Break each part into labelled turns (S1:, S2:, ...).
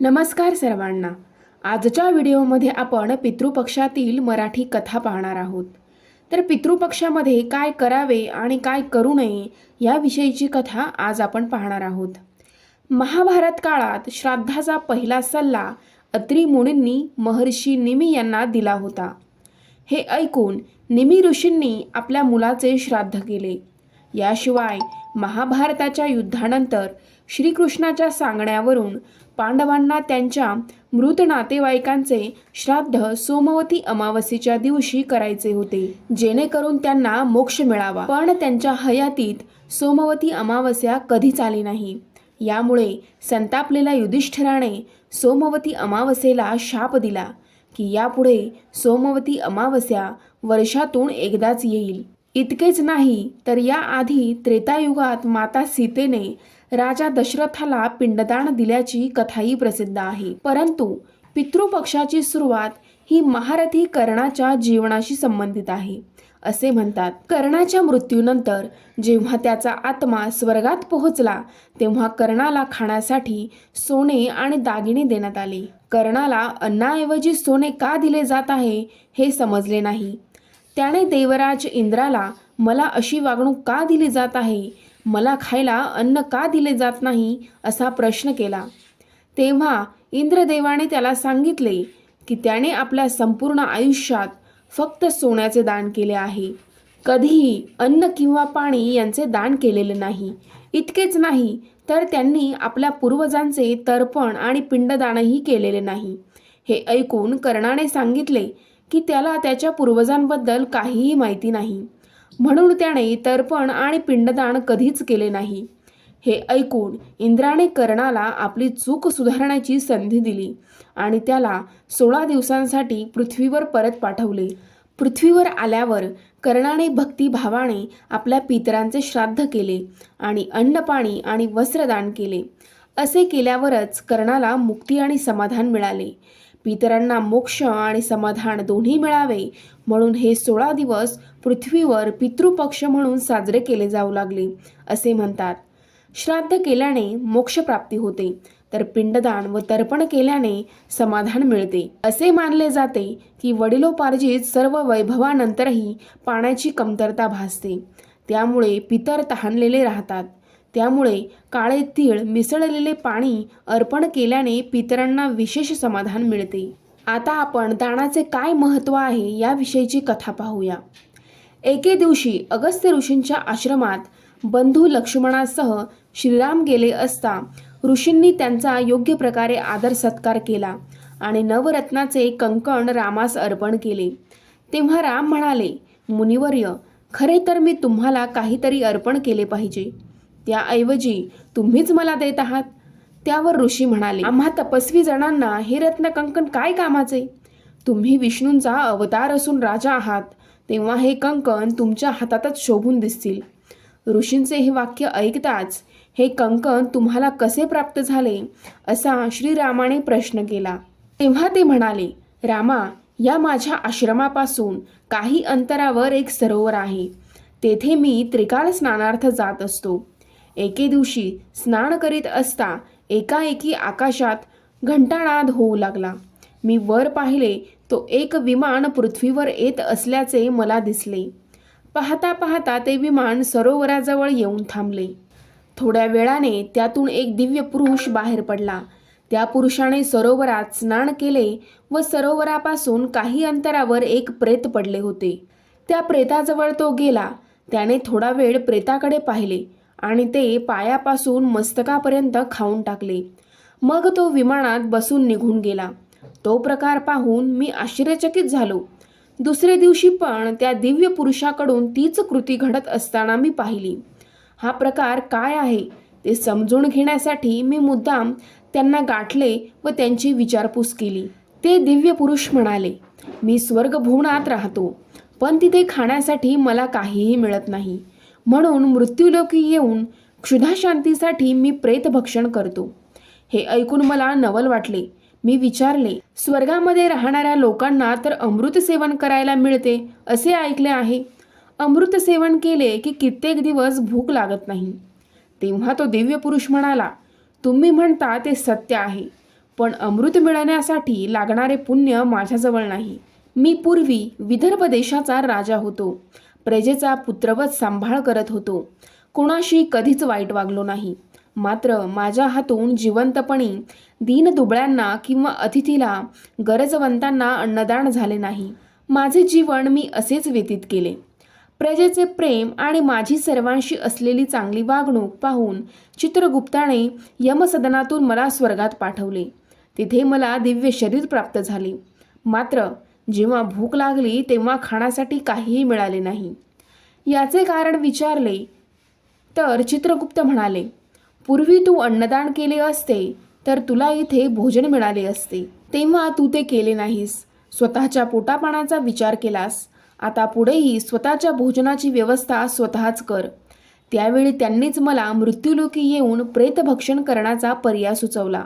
S1: नमस्कार सर्वांना. आजच्या व्हिडिओमध्ये आपण पितृपक्षातील मराठी कथा पाहणार आहोत. तर पितृपक्षामध्ये काय करावे आणि काय करू नये याविषयीची कथा आज आपण पाहणार आहोत. महाभारत काळात श्राद्धाचा पहिला सल्ला अत्री मुनींनी महर्षी निमी यांना दिला होता. हे ऐकून निमी ऋषींनी आपल्या मुलाचे श्राद्ध केले. याशिवाय महाभारताच्या युद्धानंतर श्रीकृष्णाच्या सांगण्यावरून पांडवांना त्यांच्या मृत नातेवाईकांचे श्राद्ध सोमवती अमावस्येच्या दिवशी करायचे होते. जेणेकरून त्यांना मोक्ष मिळावा. पण त्यांच्या हयातीत सोमवती अमावस्या कधीच आली नाही. यामुळे संतापलेल्या युधिष्ठिराने सोमवती अमावस्येला शाप दिला की यापुढे सोमवती अमावस्या वर्षातून एकदाच येईल. इतकेच नाही तर याआधी त्रेतायुगात माता सीतेने राजा दशरथाला पिंडदान दिल्याची कथाही प्रसिद्ध आहे. परंतु पितृपक्षाची सुरुवात ही महारथी कर्णाच्या जीवनाशी संबंधित आहे असे म्हणतात. कर्णाच्या मृत्यूनंतर जेव्हा त्याचा आत्मा स्वर्गात पोहोचला तेव्हा कर्णाला खाण्यासाठी सोने आणि दागिने देण्यात आले. कर्णाला अन्नाऐवजी सोने का दिले जात आहे हे समजले नाही. त्याने देवराज इंद्राला मला अशी वागणूक का दिली जात आहे? मला खायला अन्न का दिले जात नाही? असा प्रश्न केला. तेव्हा इंद्रदेवाने त्याला सांगितले की त्याने आपल्या संपूर्ण आयुष्यात फक्त सोन्याचे दान केले आहे. कधीही अन्न किंवा पाणी यांचे दान केलेले नाही. इतकेच नाही तर त्यांनी आपल्या पूर्वजांचे तर्पण आणि पिंडदानही केलेले नाही. हे ऐकून कर्णाने सांगितले की त्याला त्याच्या पूर्वजांबद्दल काहीही माहिती नाही. म्हणून त्याने तर्पण आणि पिंडदान कधीच केले नाही. हे ऐकून इंद्राने कर्णाला आपली चूक सुधारण्याची संधी दिली आणि त्याला सोळा दिवसांसाठी पृथ्वीवर परत पाठवले. पृथ्वीवर आल्यावर कर्णाने भक्तिभावाने आपल्या पितरांचे श्राद्ध केले आणि अन्नपाणी आणि वस्त्रदान केले. असे केल्यावरच कर्णाला मुक्ती आणि समाधान मिळाले. पितरांना मोक्ष आणि समाधान दोन्ही मिळावे म्हणून हे सोळा दिवस पृथ्वीवर पितृपक्ष म्हणून साजरे केले जाऊ लागले असे म्हणतात. श्राद्ध केल्याने मोक्षप्राप्ती होते तर पिंडदान व तर्पण केल्याने समाधान मिळते. असे मानले जाते की वडिलोपार्जित सर्व वैभवानंतरही पाण्याची कमतरता भासते त्यामुळे पितर तहानलेले राहतात. त्यामुळे काळे तीळ मिसळलेले पाणी अर्पण केल्याने पितरांना विशेष समाधान मिळते. आता आपण दानाचे काय महत्त्व आहे याविषयीची कथा पाहूया. एके दिवशी अगस्त्य ऋषींच्या आश्रमात बंधू लक्ष्मणासह श्रीराम गेले असता ऋषींनी त्यांचा योग्य प्रकारे आदर सत्कार केला आणि नवरत्नाचे कंकण रामास अर्पण केले. तेव्हा राम म्हणाले मुनिवर्य खरे तर मी तुम्हाला काहीतरी अर्पण केले पाहिजे. त्याऐवजी तुम्हीच मला देत आहात? त्यावर ऋषी म्हणाले आम्हा तपस्वी जणांना हे रत्न कंकण काय कामाचे? तुम्ही विष्णूंचा अवतार असून राजा आहात तेव्हा हे कंकण तुमच्या हातातच शोभून दिसतील. ऋषींचे हे वाक्य ऐकताच हे कंकण तुम्हाला कसे प्राप्त झाले? असा श्रीरामाने प्रश्न केला. तेव्हा ते म्हणाले रामा या माझ्या आश्रमापासून काही अंतरावर एक सरोवर आहे. तेथे मी त्रिकाळ स्नानार्थ जात असतो. एके दिवशी स्नान करीत असता एकाएकी आकाशात घंटानाद होऊ लागला. मी वर पाहिले तो एक विमान पृथ्वीवर येत असल्याचे मला दिसले. पाहता पाहता ते विमान सरोवराजवळ येऊन थांबले. थोड्या वेळाने त्यातून एक दिव्य पुरुष बाहेर पडला. त्या पुरुषाने सरोवरात स्नान केले व सरोवरापासून काही अंतरावर एक प्रेत पडले होते. त्या प्रेताजवळ तो गेला. त्याने थोडा वेळ प्रेताकडे पाहिले. आणि ते पायापासून मस्तकापर्यंत खाऊन टाकले. मग तो विमानात बसून निघून गेला. तो प्रकार पाहून मी आश्चर्यचकित झालो. दुसरे दिवशी पण त्या दिव्य पुरुषाकडून तीच कृती घडत असताना मी पाहिली. हा प्रकार काय आहे ते समजून घेण्यासाठी मी मुद्दाम त्यांना गाठले व त्यांची विचारपूस केली. ते दिव्य पुरुष म्हणाले मी स्वर्गभुवनात राहतो पण तिथे खाण्यासाठी मला काहीही मिळत नाही. म्हणून मृत्यूलोकी येऊन क्षुधाशांतीसाठी मी प्रेतभक्षण करतो. हे ऐकून मला नवल वाटले. मी विचारले स्वर्गामध्ये राहणाऱ्या लोकांना तर अमृत सेवन करायला मिळते असे ऐकले आहे. अमृत सेवन केले की कित्येक दिवस भूक लागत नाही. तेव्हा तो दिव्य पुरुष म्हणाला तुम्ही म्हणता ते सत्य आहे पण अमृत मिळवण्यासाठी लागणारे पुण्य माझ्याजवळ नाही. मी पूर्वी विदर्भ देशाचा राजा होतो. प्रजेचा पुत्रवत सांभाळ करत होतो. कोणाशी कधीच वाईट वागलो नाही. मात्र माझ्या हातून जिवंतपणी दीनदुबळ्यांना किंवा अतिथीला गरजवंतांना अन्नदान झाले नाही. माझे जीवन मी असेच व्यतीत केले. प्रजेचे प्रेम आणि माझी सर्वांशी असलेली चांगली वागणूक पाहून चित्रगुप्ताने यमसदनातून मला स्वर्गात पाठवले. तिथे मला दिव्य शरीर प्राप्त झाले. मात्र जेव्हा भूक लागली तेव्हा खाण्यासाठी काहीही मिळाले नाही. याचे कारण विचारले तर चित्रगुप्त म्हणाले पूर्वी तू अन्नदान केले असते तर तुला इथे भोजन मिळाले असते. तेव्हा तू ते केले नाहीस. स्वतःच्या पोटापाण्याचा विचार केलास. आता पुढेही स्वतःच्या भोजनाची व्यवस्था स्वतःच कर. त्यावेळी त्यांनीच मला मृत्यूलोकी येऊन प्रेतभक्षण करण्याचा पर्याय सुचवला.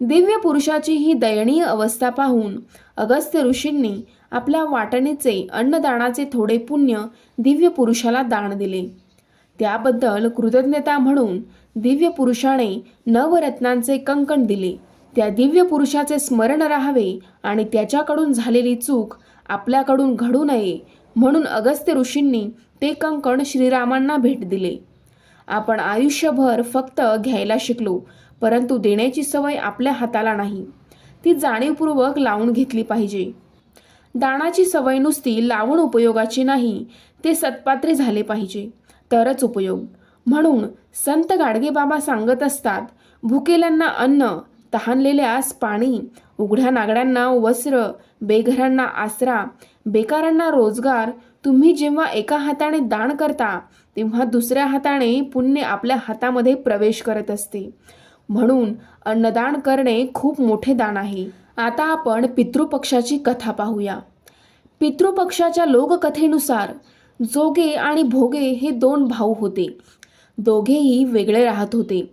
S1: दिव्य पुरुषाची ही दयनीय अवस्था पाहून अगस्त्य ऋषींनी आपल्या वाटणीचे अन्नदानाचे थोडे पुण्य दिव्य पुरुषाला दान दिले. त्याबद्दल कृतज्ञता म्हणून दिव्य पुरुषाने नवरत्नांचे कंकण दिले. त्या दिव्य पुरुषाचे स्मरण राहावे आणि त्याच्याकडून झालेली चूक आपल्याकडून घडू नये म्हणून अगस्त्य ऋषींनी ते कंकण श्रीरामांना भेट दिले. आपण आयुष्यभर फक्त घ्यायला शिकलो. परंतु देण्याची सवय आपल्या हाताला नाही. ती जाणीवपूर्वक लावून घेतली पाहिजे. दानाची सवय नुसती लावून उपयोगाची नाही ते सत्पात्रे झाले पाहिजे. तरच उपयोग. म्हणून संत गाडगेबाबा सांगत असतात भुकेल्यांना अन्न तहानलेल्यास पाणी उघड्या नागड्यांना वस्त्र बेघरांना आसरा बेकारांना रोजगार तुम्ही जेव्हा एका हाताने दान करता तेव्हा दुसऱ्या हाताने पुण्य आपल्या हातामध्ये प्रवेश करत असते. म्हणून अन्नदान करणे खूप मोठे दान आहे. आता आपण पितृपक्षाची कथा पाहूया. पितृपक्षाच्या लोककथेनुसार जोगे आणि भोगे हे दोन भाऊ होते. दोघेही वेगळे राहत होते.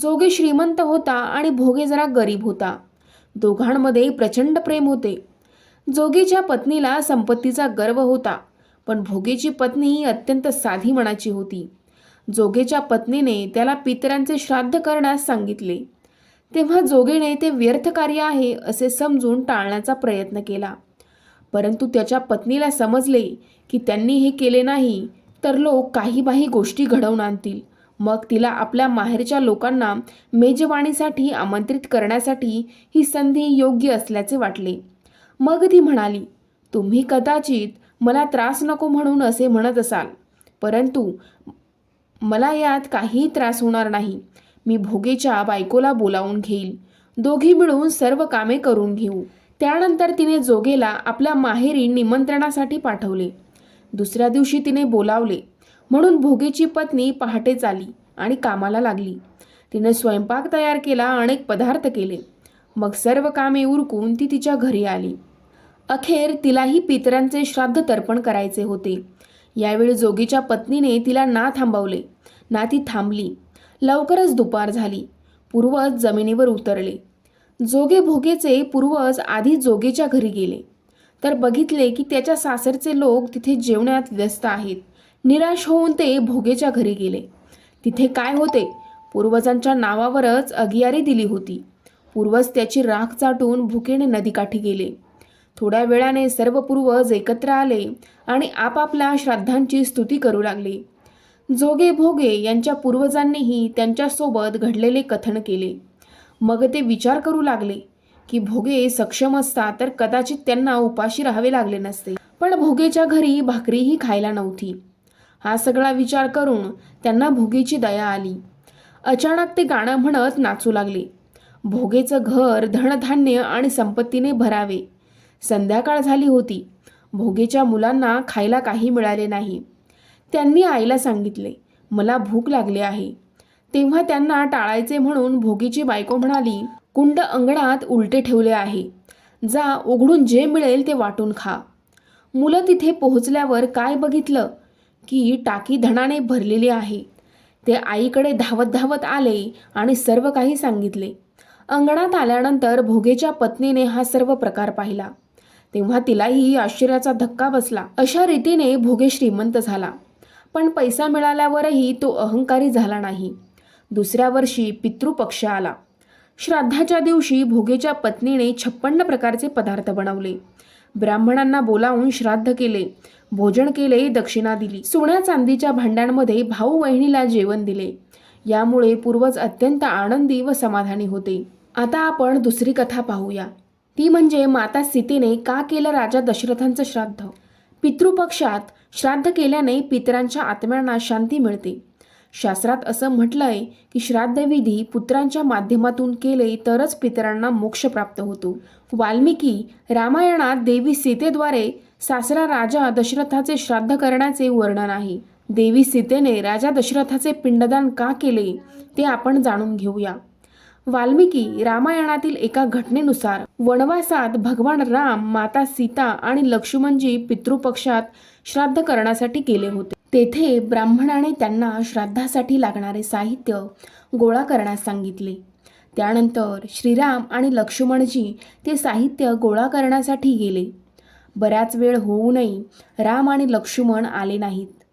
S1: जोगे श्रीमंत होता आणि भोगे जरा गरीब होता. दोघांमध्ये प्रचंड प्रेम होते. जोगेच्या पत्नीला संपत्तीचा गर्व होता पण भोगेची पत्नी अत्यंत साधी मनाची होती. जोगेच्या पत्नीने त्याला पितरांचे श्राद्ध करण्यास सांगितले. तेव्हा जोगेने ते व्यर्थ कार्य आहे असे समजून टाळण्याचा प्रयत्न केला. परंतु त्याच्या पत्नीला समजले की त्यांनी हे केले नाही तर लोक काही बाही गोष्टी घडवून आणतील. मग तिला आपल्या माहेरच्या लोकांना मेजवाणीसाठी आमंत्रित करण्यासाठी ही संधी योग्य असल्याचे वाटले. मग ती म्हणाली तुम्ही कदाचित मला त्रास नको म्हणून असे म्हणत असाल. परंतु मला यात काहीही त्रास होणार नाही. मी भोगेच्या बायकोला बोलावून घेईल. दोघी मिळून सर्व कामे करून घेऊ. त्यानंतर तिने जोगेला आपल्या माहेरी निमंत्रणासाठी पाठवले. दुसऱ्या दिवशी तिने बोलावले. म्हणून भोगेची पत्नी पहाटेच आली आणि कामाला लागली. तिने स्वयंपाक तयार केला अनेक पदार्थ केले. मग सर्व कामे उरकून ती तिच्या घरी आली. अखेर तिलाही पितरांचे श्राद्ध तर्पण करायचे होते. यावेळी जोगीच्या पत्नीने तिला ना थांबवले. ना ती थांबली. लवकरच दुपार झाली. पूर्वज जमिनीवर उतरले. जोगे भोगेचे पूर्वज आधी जोगेच्या घरी गेले. तर बघितले की त्याच्या सासरचे लोक तिथे जेवण्यात व्यस्त आहेत. निराश होऊन ते भोगेच्या घरी गेले. तिथे काय होते? पूर्वजांच्या नावावरच अगियारी दिली होती. पूर्वज त्याची राख चाटून भुकेने नदीकाठी गेले. थोड्या वेळाने सर्व पूर्वज एकत्र आले आणि आपापल्या श्राद्धांची स्तुती करू लागले. जोगे भोगे यांच्या पूर्वजांनीही त्यांच्यासोबत घडलेले कथन केले. मग ते विचार करू लागले की भोगे सक्षम असता तर कदाचित त्यांना उपाशी राहावे लागले नसते. पण भोगेच्या घरी भाकरीही खायला नव्हती. हा सगळा विचार करून त्यांना भोगेची दया आली. अचानक ते गाणं म्हणत नाचू लागले. भोगेचं घर धनधान्य आणि संपत्तीने भरावे. संध्याकाळ झाली होती. भोगेच्या मुलांना खायला काही मिळाले नाही. त्यांनी आईला सांगितले मला भूक लागली आहे. तेव्हा त्यांना टाळायचे म्हणून भोगीची बायको म्हणाली कुंड अंगणात उलटे ठेवले आहे. जा उघडून जे मिळेल ते वाटून खा. मुलं तिथे पोहोचल्यावर काय बघितलं? की टाकी धणाने भरलेली आहे. ते आईकडे धावत धावत आले आणि सर्व काही सांगितले. अंगणात आल्यानंतर भोगेच्या पत्नीने हा सर्व प्रकार पाहिला. तेव्हा तिलाही आश्चर्याचा धक्का बसला. अशा रीतीने भोगे श्रीमंत झाला. पण पैसा मिळाल्यावरही तो अहंकारी झाला नाही. दुसऱ्या वर्षी पितृपक्ष आला. श्राद्धाच्या दिवशी भोगेच्या पत्नीने छप्पन्न प्रकारचे पदार्थ बनवले. ब्राह्मणांना बोलावून श्राद्ध केले. भोजन केले दक्षिणा दिली. सोन्या चांदीच्या भांड्यांमध्ये भाऊ बहिणीला जेवण दिले. यामुळे पूर्वज अत्यंत आनंदी व समाधानी होते. आता आपण दुसरी कथा पाहूया. ती म्हणजे माता सीतेने का केलं राजा दशरथांचं श्राद्ध? पितृपक्षात श्राद्ध केल्याने पितरांच्या आत्म्यांना शांती मिळते. शास्त्रात असं म्हटलंय की श्राद्धविधी पुत्रांच्या माध्यमातून केले तरच पितरांना मोक्ष प्राप्त होतो. वाल्मिकी रामायणात देवी सीतेद्वारे सासरा राजा दशरथाचे श्राद्ध करण्याचे वर्णन आहे. देवी सीतेने राजा दशरथाचे पिंडदान का केले ते आपण जाणून घेऊया. वाल्मिकी रामायणातील एका घटनेनुसार वनवासात भगवान राम माता सीता आणि लक्ष्मणजी पितृपक्षात श्राद्ध करण्यासाठी गेले होते. तेथे ब्राह्मणाने त्यांना श्राद्धासाठी लागणारे साहित्य गोळा करण्यास सांगितले. त्यानंतर श्रीराम आणि लक्ष्मणजी ते साहित्य गोळा करण्यासाठी गेले. बराच वेळ होऊनही राम आणि लक्ष्मण आले नाहीत.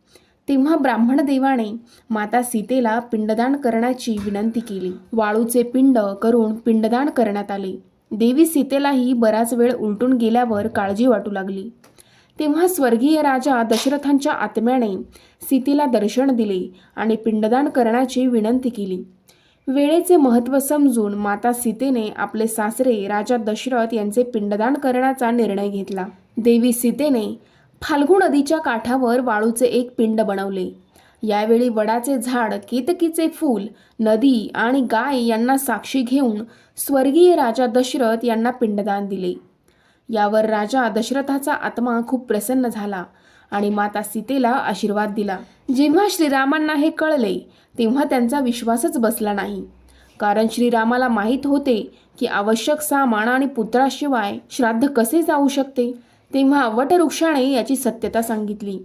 S1: तेव्हा ब्राह्मण देवाने माता सीतेला पिंडदान करण्याची विनंती केली. वाळूचे पिंड करून पिंडदान करण्यात आले. देवी सीतेलाही बराच वेळ उलटून गेल्यावर काळजी वाटू लागली. तेव्हा स्वर्गीय राजा दशरथांच्या आत्म्याने सीतेला दर्शन दिले आणि पिंडदान करण्याची विनंती केली. वेळेचे महत्त्व समजून माता सीतेने आपले सासरे राजा दशरथ यांचे पिंडदान करण्याचा निर्णय घेतला. देवी सीतेने फाल्गु नदीच्या काठावर वाळूचे एक पिंड बनवले. यावेळी वडाचे झाड केतकीचे फूल नदी आणि गाय यांना साक्षी घेऊन स्वर्गीय राजा दशरथ यांना पिंडदान दिले. यावर राजा दशरथाचा आत्मा खूप प्रसन्न झाला आणि माता सीतेला आशीर्वाद दिला. जेव्हा श्रीरामांना हे कळले तेव्हा त्यांचा विश्वासच बसला नाही. कारण श्रीरामाला माहीत होते की आवश्यक सामान आणि पुत्राशिवाय श्राद्ध कसे जाऊ शकते? तेव्हा वटवृक्षाने याची सत्यता सांगितली.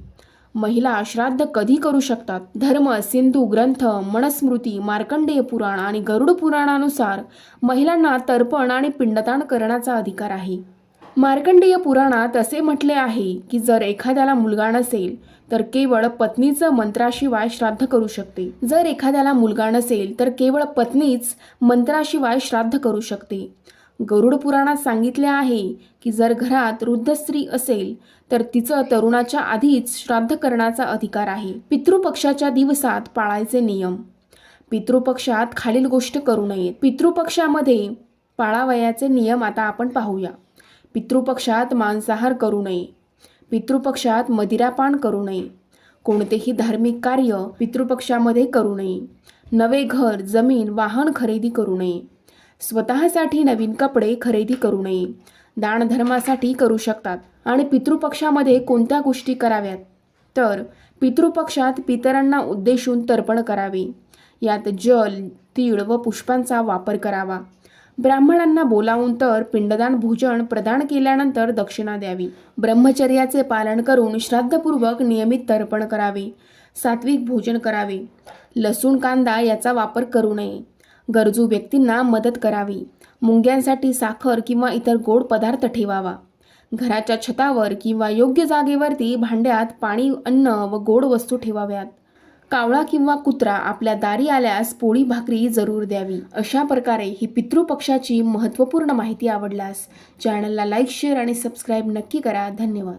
S1: महिला श्राद्ध कधी करू शकतात? धर्म सिंधू ग्रंथ मनस्मृती मार्कंडेय पुराण आणि गरुड पुराणानुसार महिलांना तर्पण आणि पिंडदान करण्याचा अधिकार आहे. मार्कंडेय पुराणात असे म्हटले आहे की जर एखाद्याला मुलगा नसेल तर केवळ पत्नीचं मंत्राशिवाय श्राद्ध करू शकते. जर एखाद्याला मुलगा नसेल तर केवळ पत्नीच मंत्राशिवाय श्राद्ध करू शकते. गरुड पुराणात सांगितले आहे की जर घरात वृद्ध स्त्री असेल तर तिचं तरुणाच्या आधीच श्राद्ध करण्याचा अधिकार आहे. पितृपक्षाच्या दिवसात पाळायचे नियम. पितृपक्षात खालील गोष्ट करू नयेत. पितृपक्षामध्ये पाळावयाचे नियम आता आपण पाहूया. पितृपक्षात मांसाहार करू नये. पितृपक्षात मदिरापान करू नये. कोणतेही धार्मिक कार्य पितृपक्षामध्ये करू नये. नवे घर जमीन वाहन खरेदी करू नये. स्वतःसाठी नवीन कपडे खरेदी करू नये. दानधर्मासाठी करू शकतात आणि पितृपक्षामध्ये कोणत्या गोष्टी कराव्यात? तर पितृपक्षात पितरांना उद्देशून तर्पण करावे. यात जल तीळ व पुष्पांचा वापर करावा. ब्राह्मणांना बोलावून तर पिंडदान भोजन प्रदान केल्यानंतर दक्षिणा द्यावी. ब्रह्मचर्याचे पालन करून श्राद्धपूर्वक नियमित तर्पण करावे. सात्विक भोजन करावे. लसूण कांदा याचा वापर करू नये. गरजू व्यक्तींना मदत करावी. मुंग्यांसाठी साखर किंवा इतर गोड पदार्थ ठेवावा. घराच्या छतावर किंवा योग्य जागेवरती भांड्यात पाणी अन्न व गोड वस्तू ठेवाव्यात. कावळा किंवा कुत्रा आपल्या दारी आल्यास पोळी भाकरी जरूर द्यावी. अशा प्रकारे ही पितृपक्षाची महत्त्वपूर्ण माहिती आवडल्यास चॅनलला लाईक शेअर आणि सबस्क्राईब नक्की करा. धन्यवाद.